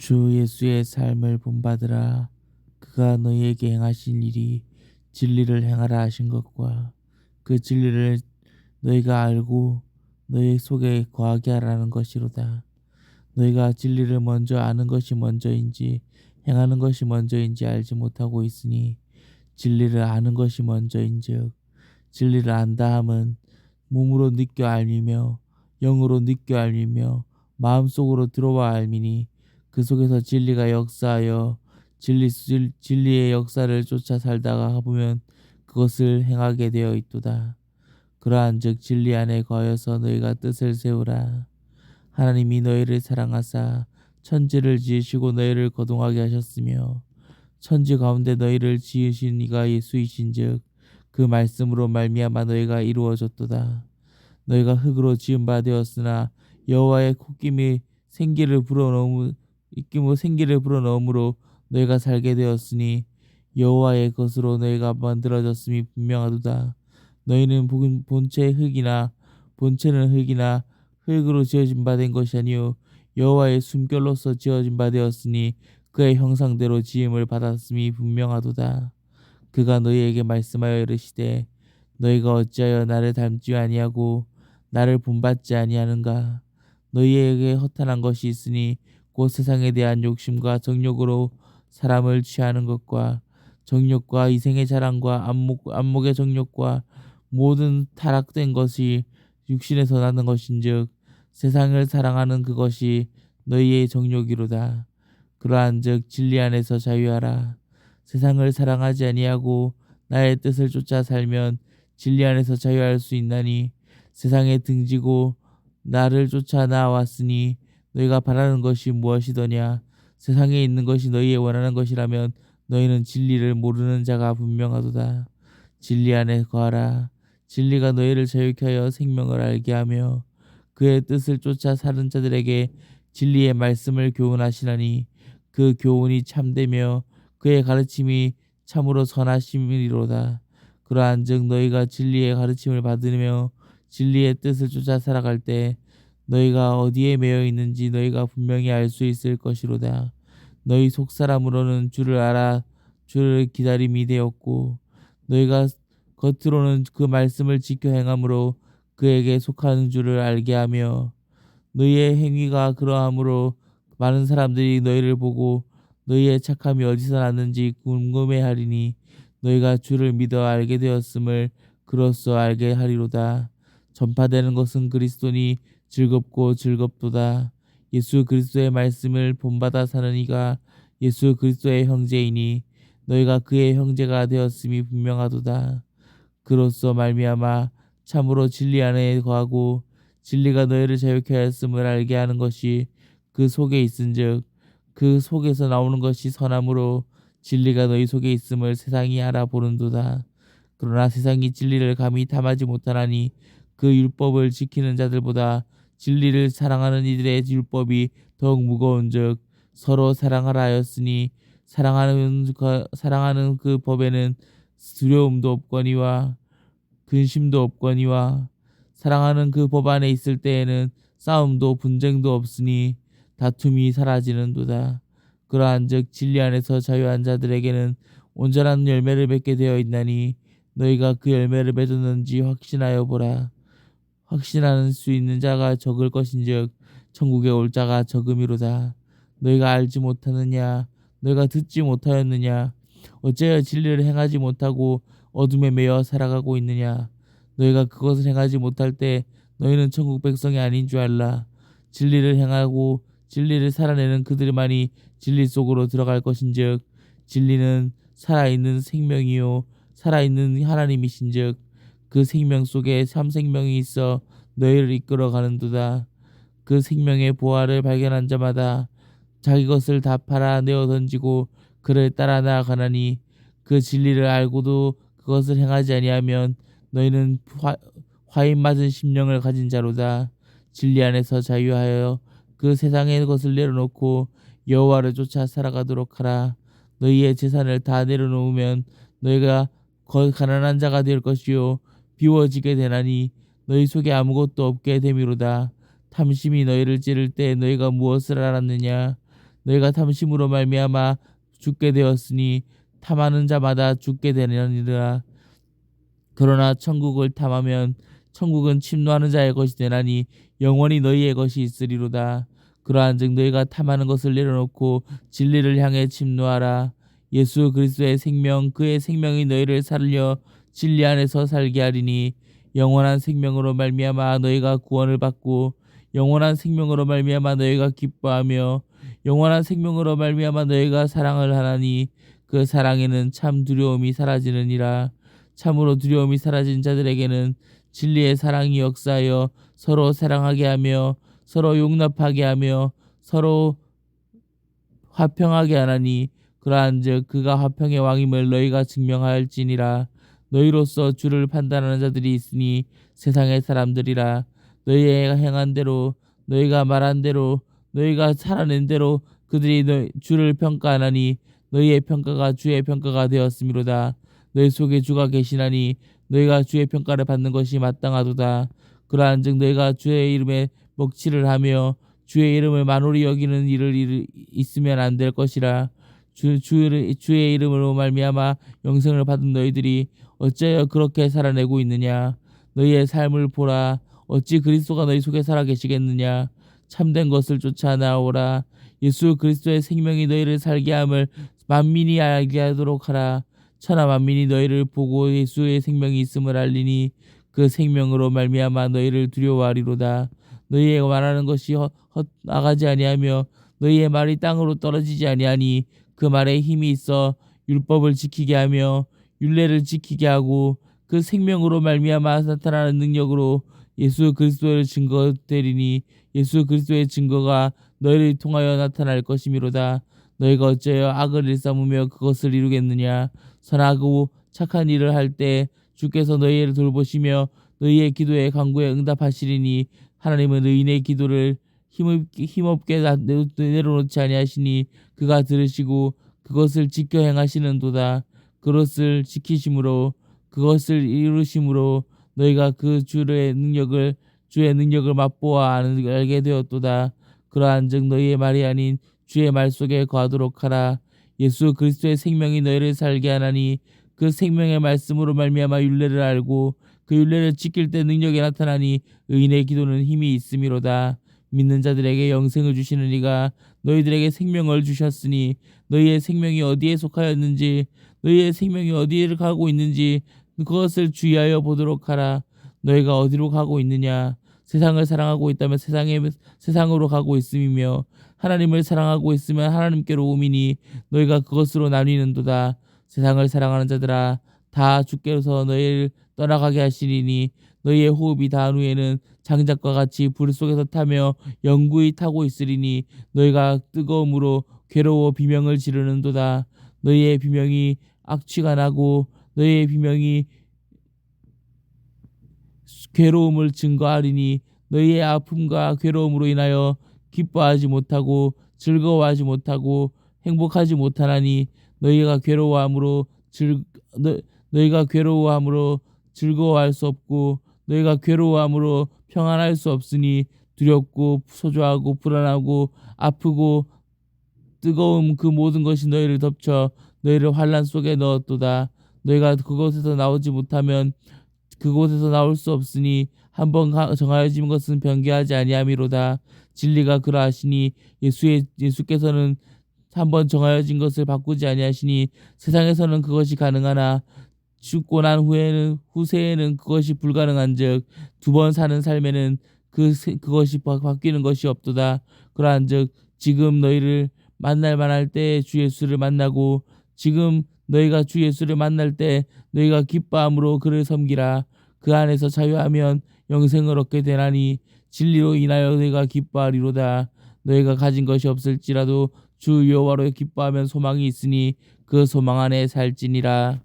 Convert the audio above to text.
주 예수의 삶을 본받으라. 그가 너희에게 행하신 일이 진리를 행하라 하신 것과 그 진리를 너희가 알고 너희 속에 거하게 하라는 것이로다. 너희가 진리를 먼저 아는 것이 먼저인지 행하는 것이 먼저인지 알지 못하고 있으니 진리를 아는 것이 먼저인즉 진리를 안다 함은 몸으로 느껴 알미며 영으로 느껴 알미며 마음속으로 들어와 알미니 그 속에서 진리가 역사하여 진리 진리의 역사를 쫓아 살다가 보면 그것을 행하게 되어 있도다. 그러한즉 진리 안에 거하여서 너희가 뜻을 세우라. 하나님이 너희를 사랑하사 천지를 지으시고 너희를 거동하게 하셨으며 천지 가운데 너희를 지으신 이가 예수이신즉 그 말씀으로 말미암아 너희가 이루어졌도다. 너희가 흙으로 지은 바 되었으나 여호와의 콧김이 생기를 불어넣음 입김으로 생기를 불어넣음으로 너희가 살게 되었으니 여호와의 것으로 너희가 만들어졌음이 분명하도다. 너희는 본체 흙이나 본체는 흙이나 흙으로 지어진 바 된 것이 아니요 여호와의 숨결로서 지어진 바 되었으니 그의 형상대로 지음을 받았음이 분명하도다. 그가 너희에게 말씀하여 이르시되 너희가 어찌하여 나를 닮지 아니하고 나를 본받지 아니하는가 너희에게 허탄한 것이 있으니 곧 세상에 대한 욕심과 정욕으로 사람을 취하는 것과 정욕과 이생의 자랑과 안목, 안목의 정욕과 모든 타락된 것이 육신에서 나는 것인즉 세상을 사랑하는 그것이 너희의 정욕이로다. 그러한즉 진리 안에서 자유하라. 세상을 사랑하지 아니하고 나의 뜻을 쫓아 살면 진리 안에서 자유할 수 있나니 세상에 등지고 나를 쫓아 나왔으니 너희가 바라는 것이 무엇이더냐? 세상에 있는 것이 너희의 원하는 것이라면 너희는 진리를 모르는 자가 분명하도다. 진리 안에 거하라. 진리가 너희를 자유케 하여 생명을 알게 하며 그의 뜻을 쫓아 사는 자들에게 진리의 말씀을 교훈하시나니 그 교훈이 참되며 그의 가르침이 참으로 선하심이로다. 그러한즉 너희가 진리의 가르침을 받으며 진리의 뜻을 쫓아 살아갈 때 너희가 어디에 매여 있는지 너희가 분명히 알 수 있을 것이로다. 너희 속 사람으로는 주를 알아 주를 기다림이 되었고 너희가 겉으로는 그 말씀을 지켜 행함으로 그에게 속하는 줄을 알게 하며 너희의 행위가 그러함으로 많은 사람들이 너희를 보고 너희의 착함이 어디서 났는지 궁금해 하리니 너희가 주를 믿어 알게 되었음을 그로써 알게 하리로다. 전파되는 것은 그리스도니 즐겁고 즐겁도다. 예수 그리스도의 말씀을 본받아 사는 이가 예수 그리스도의 형제이니 너희가 그의 형제가 되었음이 분명하도다. 그로써 말미암아 참으로 진리 안에 거하고 진리가 너희를 자유케 하였음을 알게 하는 것이 그 속에 있은즉 그 속에서 나오는 것이 선함으로 진리가 너희 속에 있음을 세상이 알아보는도다. 그러나 세상이 진리를 감히 탐하지 못하나니 그 율법을 지키는 자들보다 진리를 사랑하는 이들의 율법이 더욱 무거운즉 서로 사랑하라 하였으니 사랑하는 그, 사랑하는 그 법에는 두려움도 없거니와 근심도 없거니와 사랑하는 그 법 안에 있을 때에는 싸움도 분쟁도 없으니 다툼이 사라지는도다. 그러한즉 진리 안에서 자유한 자들에게는 온전한 열매를 맺게 되어 있나니 너희가 그 열매를 맺었는지 확신하여 보라. 확신하는 수 있는 자가 적을 것인즉 천국에 올 자가 적음이로다. 너희가 알지 못하느냐? 너희가 듣지 못하였느냐? 어째여 진리를 행하지 못하고 어둠에 매여 살아가고 있느냐 너희가 그것을 행하지 못할 때 너희는 천국 백성이 아닌 줄 알라 진리를 행하고 진리를 살아내는 그들만이 진리 속으로 들어갈 것인즉 진리는 살아있는 생명이요 살아있는 하나님이신즉 그 생명 속에 참 생명이 있어 너희를 이끌어 가는도다 그 생명의 보화를 발견한 자마다 자기 것을 다 팔아 내어 던지고 그를 따라 나아가나니 그 진리를 알고도 그것을 행하지 아니하면 너희는 화, 화인 맞은 심령을 가진 자로다. 진리 안에서 자유하여 그 세상의 것을 내려놓고 여호와를 쫓아 살아가도록 하라. 너희의 재산을 다 내려놓으면 너희가 가난한 자가 될 것이요 비워지게 되나니 너희 속에 아무것도 없게 됨이로다. 탐심이 너희를 찌를 때 너희가 무엇을 알았느냐? 너희가 탐심으로 말미암아 죽게 되었으니 탐하는 자마다 죽게 되느니라. 그러나 천국을 탐하면 천국은 침노하는 자의 것이 되나니 영원히 너희의 것이 있으리로다. 그러한즉 너희가 탐하는 것을 내려놓고 진리를 향해 침노하라. 예수 그리스도의 생명 그의 생명이 너희를 살려 진리 안에서 살게 하리니 영원한 생명으로 말미암아 너희가 구원을 받고 영원한 생명으로 말미암아 너희가 기뻐하며 영원한 생명으로 말미암아 너희가 사랑을 하나니 그 사랑에는 참 두려움이 사라지느니라. 참으로 두려움이 사라진 자들에게는 진리의 사랑이 역사하여 서로 사랑하게 하며 서로 용납하게 하며 서로 화평하게 하나니 그러한즉 그가 화평의 왕임을 너희가 증명하였지니라 너희로서 주를 판단하는 자들이 있으니 세상의 사람들이라. 너희가 행한 대로 너희가 말한 대로 너희가 살아낸 대로 그들이 너희 주를 평가하나니 너희의 평가가 주의 평가가 되었음이로다. 너희 속에 주가 계시나니 너희가 주의 평가를 받는 것이 마땅하도다. 그러한즉 너희가 주의 이름에 먹칠을 하며 주의 이름을 만홀히 여기는 일을 있으면 안 될 것이라 주, 주, 주의 이름으로 말미암아 영생을 받은 너희들이 어찌하여 그렇게 살아내고 있느냐? 너희의 삶을 보라. 어찌 그리스도가 너희 속에 살아 계시겠느냐? 참된 것을 쫓아 나오라. 예수 그리스도의 생명이 너희를 살게 함을 만민이 알게 하도록 하라. 천하 만민이 너희를 보고 예수의 생명이 있음을 알리니 그 생명으로 말미암아 너희를 두려워하리로다. 너희의 말하는 것이 헛나가지 아니하며 너희의 말이 땅으로 떨어지지 아니하니 그 말에 힘이 있어 율법을 지키게 하며 율례를 지키게 하고 그 생명으로 말미암아 나타나는 능력으로 예수 그리스도를 증거되리니 예수 그리스도의 증거가 너희를 통하여 나타날 것이미로다. 너희가 어째여 악을 일삼으며 그것을 이루겠느냐? 선하고 착한 일을 할 때 주께서 너희를 돌보시며 너희의 기도에 간구에 응답하시리니 하나님은 의인의 기도를 힘없게 내려놓지 아니하시니 그가 들으시고 그것을 지켜 행하시는도다. 그것을 지키심으로 그것을 이루심으로 너희가 그 주의 능력을 주의 능력을 맛보아 알게 되었도다. 그러한즉 너희의 말이 아닌 주의 말 속에 거하도록 하라. 예수 그리스도의 생명이 너희를 살게 하나니 그 생명의 말씀으로 말미암아 율례를 알고 그 율례를 지킬 때 능력이 나타나니 의인의 기도는 힘이 있음이로다. 믿는 자들에게 영생을 주시는 이가 너희들에게 생명을 주셨으니 너희의 생명이 어디에 속하였는지 너희의 생명이 어디를 가고 있는지 그것을 주의하여 보도록 하라. 너희가 어디로 가고 있느냐? 세상을 사랑하고 있다면 세상에 세상으로 가고 있음이며 하나님을 사랑하고 있으면 하나님께로 오미니 너희가 그것으로 나뉘는도다. 세상을 사랑하는 자들아 다 주께서 너희를 떠나가게 하시리니 너희의 호흡이 다한 후에는 장작과 같이 불 속에서 타며 영구히 타고 있으리니 너희가 뜨거움으로 괴로워 비명을 지르는도다. 너희의 비명이 악취가 나고 너희의 비명이 괴로움을 증거하리니 너희의 아픔과 괴로움으로 인하여 기뻐하지 못하고 즐거워하지 못하고 행복하지 못하나니 너희가 괴로워함으로 즐 너, 너희가 괴로워함으로 즐거워할 수 없고 너희가 괴로워함으로 평안할 수 없으니 두렵고 소조하고 불안하고 아프고 뜨거움 그 모든 것이 너희를 덮쳐 너희를 환란 속에 넣었도다. 너희가 그곳에서 나오지 못하면 그곳에서 나올 수 없으니 한번 정하여진 것은 변개하지 아니함이로다. 진리가 그러하시니 예수의 예수께서는 한번 정하여진 것을 바꾸지 아니하시니 세상에서는 그것이 가능하나 죽고 난 후에는 후세에는 그것이 불가능한즉 두 번 사는 삶에는 그 그것이 바뀌는 것이 없도다. 그러한즉 지금 너희를 만날 만할 때주 예수를 만나고 지금 너희가 주 예수를 만날 때 너희가 기뻐함으로 그를 섬기라. 그 안에서 자유하면 영생을 얻게 되나니 진리로 인하여 너희가 기뻐하리로다. 너희가 가진 것이 없을지라도 주 여호와로 기뻐하면 소망이 있으니 그 소망 안에 살지니라.